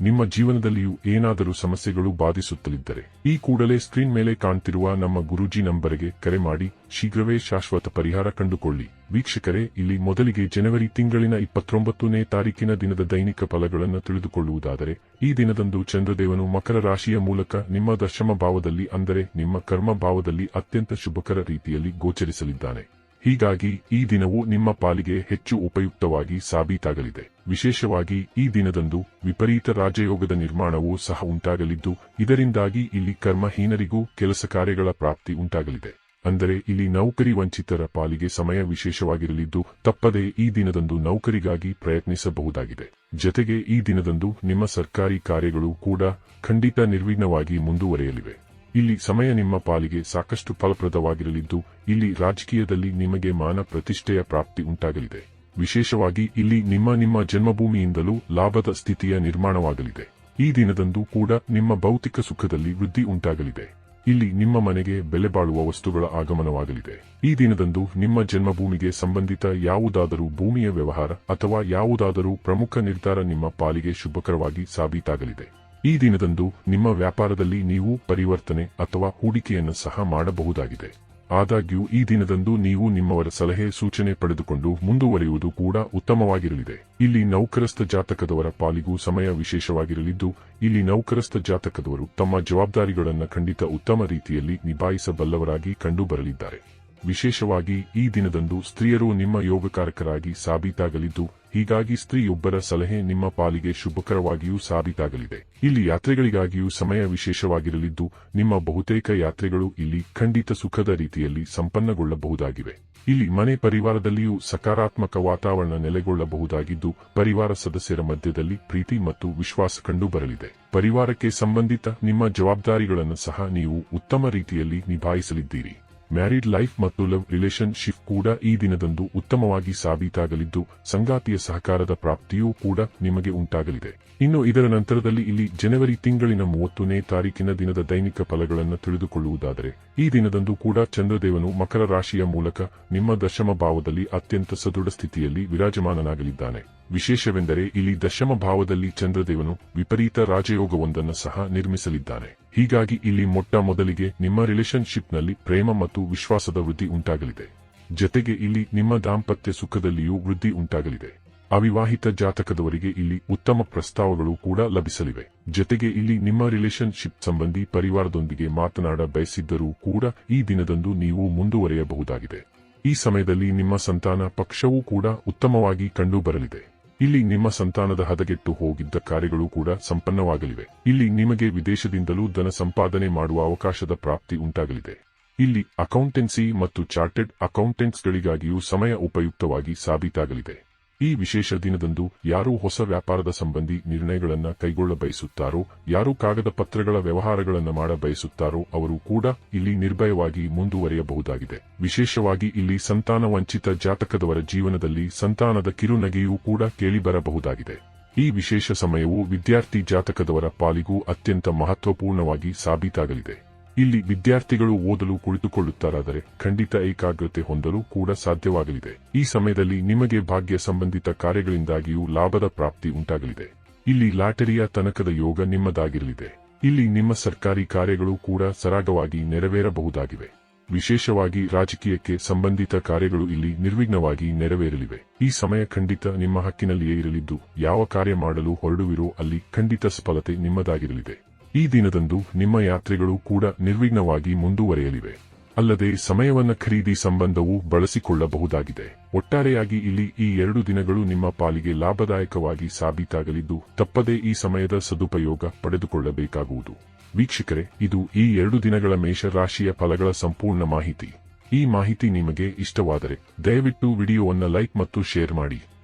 ನಿಮ್ಮ ಜೀವನದಲ್ಲಿಯೂ ಏನಾದರೂ ಸಮಸ್ಯೆಗಳು ಬಾಧಿಸುತ್ತಲಿದ್ದರೆ, ಈ ಕೂಡಲೇ ಸ್ಕ್ರೀನ್ ಮೇಲೆ ಕಾಣ್ತಿರುವ ನಮ್ಮ ಗುರೂಜಿ ನಂಬರ್ಗೆ ಕರೆ ಮಾಡಿ, ಶೀಘ್ರವೇ ಶಾಶ್ವತ ಪರಿಹಾರ ಕಂಡುಕೊಳ್ಳಿ. ವೀಕ್ಷಕರೇ, ಇಲ್ಲಿ ಮೊದಲಿಗೆ ಜನವರಿ ತಿಂಗಳಿನ ಇಪ್ಪತ್ತೊಂಬತ್ತನೇ ತಾರೀಕಿನ ದಿನದ ದೈನಿಕ ಫಲಗಳನ್ನು ತಿಳಿದುಕೊಳ್ಳುವುದಾದರೆ, ಈ ದಿನದಂದು ಚಂದ್ರದೇವನು ಮಕರ ರಾಶಿಯ ಮೂಲಕ ನಿಮ್ಮ ದಶಮ ಭಾವದಲ್ಲಿ ಅಂದರೆ ನಿಮ್ಮ ಕರ್ಮ ಭಾವದಲ್ಲಿ ಅತ್ಯಂತ ಶುಭಕರ ರೀತಿಯಲ್ಲಿ ಗೋಚರಿಸಲಿದ್ದಾನೆ. ಹೀಗಾಗಿ ಈ ದಿನವು ನಿಮ್ಮ ಪಾಲಿಗೆ ಹೆಚ್ಚು ಉಪಯುಕ್ತವಾಗಿ ಸಾಬೀತಾಗಲಿದೆ. ವಿಶೇಷವಾಗಿ ಈ ದಿನದಂದು ವಿಪರೀತ ರಾಜಯೋಗದ ನಿರ್ಮಾಣವೂ ಸಹ ಉಂಟಾಗಲಿದ್ದು, ಇದರಿಂದಾಗಿ ಇಲ್ಲಿ ಕರ್ಮಹೀನರಿಗೂ ಕೆಲಸ ಕಾರ್ಯಗಳ ಪ್ರಾಪ್ತಿ ಉಂಟಾಗಲಿದೆ. ಅಂದರೆ ಇಲ್ಲಿ ನೌಕರಿ ವಂಚಿತರ ಪಾಲಿಗೆ ಸಮಯ ವಿಶೇಷವಾಗಿರಲಿದ್ದು, ತಪ್ಪದೆ ಈ ದಿನದಂದು ನೌಕರಿಗಾಗಿ ಪ್ರಯತ್ನಿಸಬಹುದಾಗಿದೆ. ಜತೆಗೆ ಈ ದಿನದಂದು ನಿಮ್ಮ ಸರ್ಕಾರಿ ಕಾರ್ಯಗಳು ಕೂಡ ಖಂಡಿತ ನಿರ್ವಿಘ್ನವಾಗಿ ಮುಂದುವರೆಯಲಿವೆ. ಇಲ್ಲಿ ಸಮಯ ನಿಮ್ಮ ಪಾಲಿಗೆ ಸಾಕಷ್ಟು ಫಲಪ್ರದವಾಗಿರಲಿದ್ದು, ಇಲ್ಲಿ ರಾಜಕೀಯದಲ್ಲಿ ನಿಮಗೆ ಮಾನ ಪ್ರತಿಷ್ಠೆಯ ಪ್ರಾಪ್ತಿ ಉಂಟಾಗಲಿದೆ. ವಿಶೇಷವಾಗಿ ಇಲ್ಲಿ ನಿಮ್ಮ ನಿಮ್ಮ ಜನ್ಮಭೂಮಿಯಿಂದಲೂ ಲಾಭದ ಸ್ಥಿತಿಯ ನಿರ್ಮಾಣವಾಗಲಿದೆ. ಈ ದಿನದಂದು ಕೂಡ ನಿಮ್ಮ ಭೌತಿಕ ಸುಖದಲ್ಲಿ ವೃದ್ಧಿ ಉಂಟಾಗಲಿದೆ. ಇಲ್ಲಿ ನಿಮ್ಮ ಮನೆಗೆ ಬೆಲೆ ಬಾಳುವ ವಸ್ತುಗಳ ಆಗಮನವಾಗಲಿದೆ. ಈ ದಿನದಂದು ನಿಮ್ಮ ಜನ್ಮಭೂಮಿಗೆ ಸಂಬಂಧಿತ ಯಾವುದಾದರೂ ಭೂಮಿಯ ವ್ಯವಹಾರ ಅಥವಾ ಯಾವುದಾದರೂ ಪ್ರಮುಖ ನಿರ್ಧಾರ ನಿಮ್ಮ ಪಾಲಿಗೆ ಶುಭಕರವಾಗಿ ಸಾಬೀತಾಗಲಿದೆ. ಈ ದಿನದಂದು ನಿಮ್ಮ ವ್ಯಾಪಾರದಲ್ಲಿ ನೀವು ಪರಿವರ್ತನೆ ಅಥವಾ ಹೂಡಿಕೆಯನ್ನು ಸಹ ಮಾಡಬಹುದಾಗಿದೆ. ಆದಾಗ್ಯೂ, ಈ ದಿನದಂದು ನೀವು ನಿಮ್ಮವರ ಸಲಹೆ ಸೂಚನೆ ಪಡೆದುಕೊಂಡು ಮುಂದುವರಿಯುವುದು ಕೂಡ ಉತ್ತಮವಾಗಿರಲಿದೆ. ಇಲ್ಲಿ ನೌಕರಸ್ಥ ಜಾತಕದವರ ಪಾಲಿಗೂ ಸಮಯ ವಿಶೇಷವಾಗಿರಲಿದ್ದು, ಇಲ್ಲಿ ನೌಕರಸ್ಥ ಜಾತಕದವರು ತಮ್ಮ ಜವಾಬ್ದಾರಿಗಳನ್ನು ಖಂಡಿತ ಉತ್ತಮ ರೀತಿಯಲ್ಲಿ ನಿಭಾಯಿಸಬಲ್ಲವರಾಗಿ ಕಂಡುಬರಲಿದ್ದಾರೆ. ವಿಶೇಷವಾಗಿ, ಈ ದಿನದಂದು ಸ್ತ್ರೀಯರು ನಿಮ್ಮ ಯೋಗಕಾರಕರಾಗಿ ಸಾಬೀತಾಗಲಿದ್ದು ಹೀಗಾಗಿ ಸ್ತ್ರೀಯೊಬ್ಬರ ಸಲಹೆ ನಿಮ್ಮ ಪಾಲಿಗೆ ಶುಭಕರವಾಗಿಯೂ ಸಾಬೀತಾಗಲಿದೆ. ಇಲ್ಲಿ ಯಾತ್ರೆಗಳಿಗಾಗಿಯೂ ಸಮಯ ವಿಶೇಷವಾಗಿರಲಿದ್ದು, ನಿಮ್ಮ ಬಹುತೇಕ ಯಾತ್ರೆಗಳು ಇಲ್ಲಿ ಖಂಡಿತ ಸುಖದ ರೀತಿಯಲ್ಲಿ ಸಂಪನ್ನಗೊಳ್ಳಬಹುದಾಗಿವೆ. ಇಲ್ಲಿ ಮನೆ ಪರಿವಾರದಲ್ಲಿಯೂ ಸಕಾರಾತ್ಮಕ ವಾತಾವರಣ ನೆಲೆಗೊಳ್ಳಬಹುದಾಗಿದ್ದು, ಪರಿವಾರ ಸದಸ್ಯರ ಮಧ್ಯದಲ್ಲಿ ಪ್ರೀತಿ ಮತ್ತು ವಿಶ್ವಾಸ ಕಂಡುಬರಲಿದೆ. ಪರಿವಾರಕ್ಕೆ ಸಂಬಂಧಿತ ನಿಮ್ಮ ಜವಾಬ್ದಾರಿಗಳನ್ನು ಸಹ ನೀವು ಉತ್ತಮ ರೀತಿಯಲ್ಲಿ ನಿಭಾಯಿಸಲಿದ್ದೀರಿ. ಮ್ಯಾರಿಡ್ ಲೈಫ್ ಮತ್ತು ಲವ್ ರಿಲೇಶನ್ಶಿಪ್ ಕೂಡ ಈ ದಿನದಂದು ಉತ್ತಮವಾಗಿ ಸಾಬೀತಾಗಲಿದ್ದು, ಸಂಗಾತಿಯ ಸಹಕಾರದ ಪ್ರಾಪ್ತಿಯೂ ಕೂಡ ನಿಮಗೆ ಉಂಟಾಗಲಿದೆ. ಇನ್ನು ಇದರ ನಂತರದಲ್ಲಿ ಇಲ್ಲಿ ಜನವರಿ ತಿಂಗಳಿನ ಮೂವತ್ತನೇ ತಾರೀಕಿನ ದಿನದ ದೈನಿಕ ಫಲಗಳನ್ನು ತಿಳಿದುಕೊಳ್ಳುವುದಾದರೆ, ಈ ದಿನದಂದು ಕೂಡ ಚಂದ್ರದೇವನು ಮಕರ ರಾಶಿಯ ಮೂಲಕ ನಿಮ್ಮ ದಶಮ ಭಾವದಲ್ಲಿ ಅತ್ಯಂತ ಸದೃಢ ಸ್ಥಿತಿಯಲ್ಲಿ ವಿರಾಜಮಾನನಾಗಲಿದ್ದಾನೆ. ವಿಶೇಷವೆಂದರೆ ಇಲ್ಲಿ ದಶಮ ಭಾವದಲ್ಲಿ ಚಂದ್ರದೇವನು ವಿಪರೀತ ರಾಜಯೋಗವೊಂದನ್ನು ಸಹ ನಿರ್ಮಿಸಲಿದ್ದಾನೆ. ಹೀಗಾಗಿ ಇಲ್ಲಿ ಮೊಟ್ಟ ಮೊದಲಿಗೆ ನಿಮ್ಮ ರಿಲೇಶನ್ಶಿಪ್ನಲ್ಲಿ ಪ್ರೇಮ ಮತ್ತು ವಿಶ್ವಾಸದ ವೃದ್ಧಿ ಉಂಟಾಗಲಿದೆ. ಜತೆಗೆ ಇಲ್ಲಿ ನಿಮ್ಮ ದಾಂಪತ್ಯ ಸುಖದಲ್ಲಿಯೂ ವೃದ್ಧಿ ಉಂಟಾಗಲಿದೆ. ಅವಿವಾಹಿತ ಜಾತಕದವರಿಗೆ ಇಲ್ಲಿ ಉತ್ತಮ ಪ್ರಸ್ತಾವಗಳು ಕೂಡ ಲಭಿಸಲಿವೆ. ಜತೆಗೆ ಇಲ್ಲಿ ನಿಮ್ಮ ರಿಲೇಶನ್ಶಿಪ್ ಸಂಬಂಧಿ ಪರಿವಾರದೊಂದಿಗೆ ಮಾತನಾಡ ಬಯಸಿದ್ದರೂ ಕೂಡ ಈ ದಿನದಂದು ನೀವು ಮುಂದುವರೆಯಬಹುದಾಗಿದೆ. ಈ ಸಮಯದಲ್ಲಿ ನಿಮ್ಮ ಸಂತಾನ ಪಕ್ಷವೂ ಕೂಡ ಉತ್ತಮವಾಗಿ ಕಂಡುಬರಲಿದೆ. ಇಲ್ಲಿ ನಿಮ್ಮ ಸಂತಾನದ ಹದಗೆಟ್ಟು ಹೋಗಿದ್ದ ಕಾರ್ಯಗಳು ಕೂಡ ಸಂಪನ್ನವಾಗಲಿವೆ. ಇಲ್ಲಿ ನಿಮಗೆ ವಿದೇಶದಿಂದಲೂ ಧನ ಸಂಪಾದನೆ ಮಾಡುವ ಅವಕಾಶದ ಪ್ರಾಪ್ತಿ ಉಂಟಾಗಲಿದೆ. ಇಲ್ಲಿ ಅಕೌಂಟೆನ್ಸಿ ಮತ್ತು ಚಾರ್ಟೆಡ್ ಅಕೌಂಟೆಂಟ್ಸ್ಗಳಿಗಾಗಿಯೂ ಸಮಯ ಉಪಯುಕ್ತವಾಗಿ ಸಾಬೀತಾಗಲಿದೆ. ಈ ವಿಶೇಷ ದಿನದಂದು ಯಾರು ಹೊಸ ವ್ಯಾಪಾರದ ಸಂಬಂಧಿ ನಿರ್ಣಯಗಳನ್ನು ಕೈಗೊಳ್ಳ ಬಯಸುತ್ತಾರೋ, ಯಾರು ಕಾಗದ ಪತ್ರಗಳ ವ್ಯವಹಾರಗಳನ್ನು ಮಾಡ ಬಯಸುತ್ತಾರೋ ಅವರು ಕೂಡ ಇಲ್ಲಿ ನಿರ್ಭಯವಾಗಿ ಮುಂದುವರಿಯಬಹುದಾಗಿದೆ. ವಿಶೇಷವಾಗಿ ಇಲ್ಲಿ ಸಂತಾನ ವಂಚಿತ ಜಾತಕದವರ ಜೀವನದಲ್ಲಿ ಸಂತಾನದ ಕಿರುನಗೆಯೂ ಕೂಡ ಕೇಳಿಬರಬಹುದಾಗಿದೆ. ಈ ವಿಶೇಷ ಸಮಯವು ವಿದ್ಯಾರ್ಥಿ ಜಾತಕದವರ ಪಾಲಿಗೂ ಅತ್ಯಂತ ಮಹತ್ವಪೂರ್ಣವಾಗಿ ಸಾಬೀತಾಗಲಿದೆ. ಇಲ್ಲಿ ವಿದ್ಯಾರ್ಥಿಗಳು ಓದಲು ಕುಳಿತುಕೊಳ್ಳುತ್ತಾರಾದರೆ ಖಂಡಿತ ಏಕಾಗ್ರತೆ ಹೊಂದಲು ಕೂಡ ಸಾಧ್ಯವಾಗಲಿದೆ. ಈ ಸಮಯದಲ್ಲಿ ನಿಮಗೆ ಭಾಗ್ಯ ಸಂಬಂಧಿತ ಕಾರ್ಯಗಳಿಂದಾಗಿಯೂ ಲಾಭದ ಪ್ರಾಪ್ತಿ ಉಂಟಾಗಲಿದೆ. ಇಲ್ಲಿ ಲಾಟರಿಯ ತನಕದ ಯೋಗ ನಿಮ್ಮದಾಗಿರಲಿದೆ. ಇಲ್ಲಿ ನಿಮ್ಮ ಸರ್ಕಾರಿ ಕಾರ್ಯಗಳು ಕೂಡ ಸರಾಗವಾಗಿ ನೆರವೇರಬಹುದಾಗಿವೆ. ವಿಶೇಷವಾಗಿ ರಾಜಕೀಯಕ್ಕೆ ಸಂಬಂಧಿತ ಕಾರ್ಯಗಳು ಇಲ್ಲಿ ನಿರ್ವಿಘ್ನವಾಗಿ ನೆರವೇರಲಿವೆ. ಈ ಸಮಯ ಖಂಡಿತ ನಿಮ್ಮ ಹಕ್ಕಿನಲ್ಲಿಯೇ ಇರಲಿದ್ದು, ಯಾವ ಕಾರ್ಯ ಮಾಡಲು ಹೊರಡುವಿರೋ ಅಲ್ಲಿ ಖಂಡಿತ ಸಫಲತೆ ನಿಮ್ಮದಾಗಿರಲಿದೆ. ಈ ದಿನದಂದು ನಿಮ್ಮ ಯಾತ್ರೆಗಳು ಕೂಡ ನಿರ್ವಿಘ್ನವಾಗಿ ಮುಂದುವರೆಯಲಿವೆ. ಅಲ್ಲದೆ ಸಮಯವನ್ನ ಖರೀದಿ ಸಂಬಂಧವು ಬಳಸಿಕೊಳ್ಳಬಹುದಾಗಿದೆ. ಒಟ್ಟಾರೆಯಾಗಿ ಇಲ್ಲಿ ಈ ಎರಡು ದಿನಗಳು ನಿಮ್ಮ ಪಾಲಿಗೆ ಲಾಭದಾಯಕವಾಗಿ ಸಾಬೀತಾಗಲಿದ್ದು, ತಪ್ಪದೇ ಈ ಸಮಯದ ಸದುಪಯೋಗ ಪಡೆದುಕೊಳ್ಳಬೇಕಾಗುವುದು. ವೀಕ್ಷಕರೇ, ಇದು ಈ ಎರಡು ದಿನಗಳ ಮೇಷರಾಶಿಯ ಫಲಗಳ ಸಂಪೂರ್ಣ ಮಾಹಿತಿ. ಈ ಮಾಹಿತಿ ನಿಮಗೆ ಇಷ್ಟವಾದರೆ ದಯವಿಟ್ಟು ವಿಡಿಯೋವನ್ನು ಲೈಕ್ ಮತ್ತು ಶೇರ್ ಮಾಡಿ.